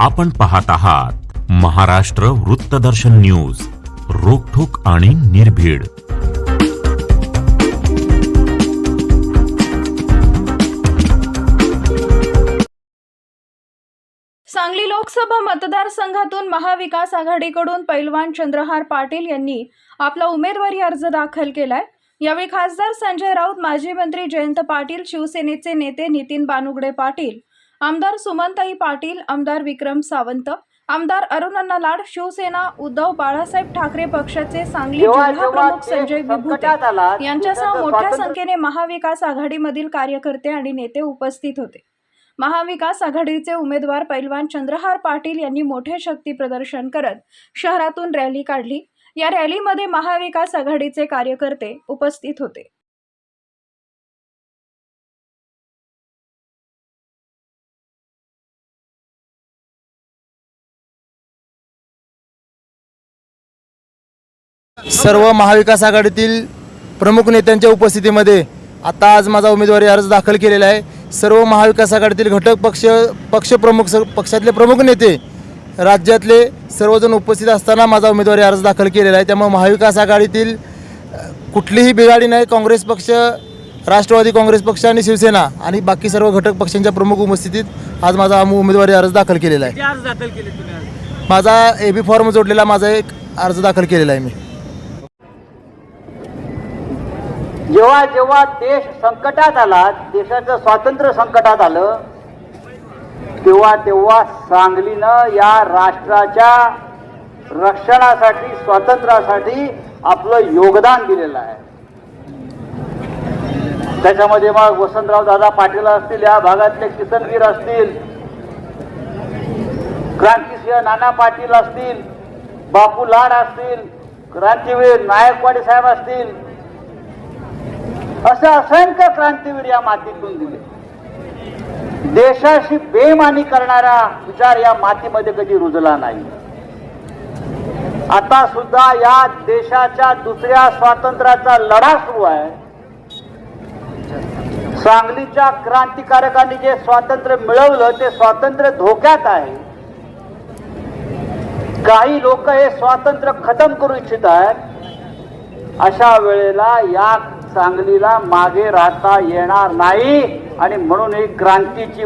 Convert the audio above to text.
आपण पाहत आहात महाराष्ट्र वृत्तदर्शन न्यूज रोखोक आणि निर्भीड. सांगली लोकसभा मतदारसंघातून महाविकास आघाडीकडून पैलवान चंद्रहार पाटील यांनी आपला उमेदवारी अर्ज दाखल केलाय. यावेळी खासदार संजय राऊत माजी मंत्री जयंत पाटील शिवसेनेचे नेते नितीन बानुगडे पाटील आमदार सुमनताई पाटील आमदार विक्रम सावंत आमदार अरुणण्णा लाड शिवसेना उद्धव बाळासाहेब ठाकरे पक्षाचे सांगली प्रमुख संजय विभूते. यांच्यासह मोठ्या संख्येने महाविकास आघाडीमधील कार्यकर्ते आणि नेते उपस्थित होते. महाविकास आघाडीचे उमेदवार पैलवान चंद्रहार पाटील यांनी मोठे शक्ती प्रदर्शन करत शहरातून रॅली काढली. या रॅलीमध्ये महाविकास आघाडीचे कार्यकर्ते उपस्थित होते. सर्व महाविकास आघाडीतील प्रमुख नेत्यांच्या उपस्थितीमध्ये आता आज माझा उमेदवारी अर्ज दाखल केलेला आहे. सर्व महाविकास आघाडीतील घटक पक्ष पक्षप्रमुख स पक्षातले प्रमुख नेते राज्यातले सर्वजण उपस्थित असताना माझा उमेदवारी अर्ज दाखल केलेला आहे. त्यामुळे महाविकास आघाडीतील कुठलीही बिघाडी नाही काँग्रेस पक्ष राष्ट्रवादी काँग्रेस पक्ष आणि शिवसेना आणि बाकी सर्व घटक पक्षांच्या प्रमुख उपस्थितीत आज माझा उमेदवारी अर्ज दाखल केलेला आहे. माझा ए बी फॉर्म जोडलेला माझा एक अर्ज दाखल केलेला आहे मी. जेव्हा जेव्हा देश संकटात आला देशाचं स्वातंत्र्य संकटात आलं तेव्हा तेव्हा सांगलीनं या राष्ट्राच्या रक्षणासाठी स्वातंत्र्यासाठी आपलं योगदान दिलेलं आहे. त्याच्यामध्ये मग वसंतराव दादा पाटील असतील या भागातले किसनवीर असतील क्रांतिसिंह नाना पाटील असतील बापू लाड असतील क्रांतीवीर नायकवाडी साहेब असतील असं असंख्य क्रांतीवीर या मातीतून दिले. देशाशी बेमानी करणारा विचार या मातीमध्ये कधी रुजला नाही. आता सुद्धा या देशाच्या दुसऱ्या स्वातंत्र्याचा लढा सुरू आहे. सांगलीच्या क्रांतिकारकांनी जे स्वातंत्र्य मिळवलं ते स्वातंत्र्य धोक्यात आहे. काही लोक हे स्वातंत्र्य खतम करू इच्छित आहेत. अशा वेळेला या सांगलीला मागे राहता येणार नाही आणि म्हणून ही क्रांतीची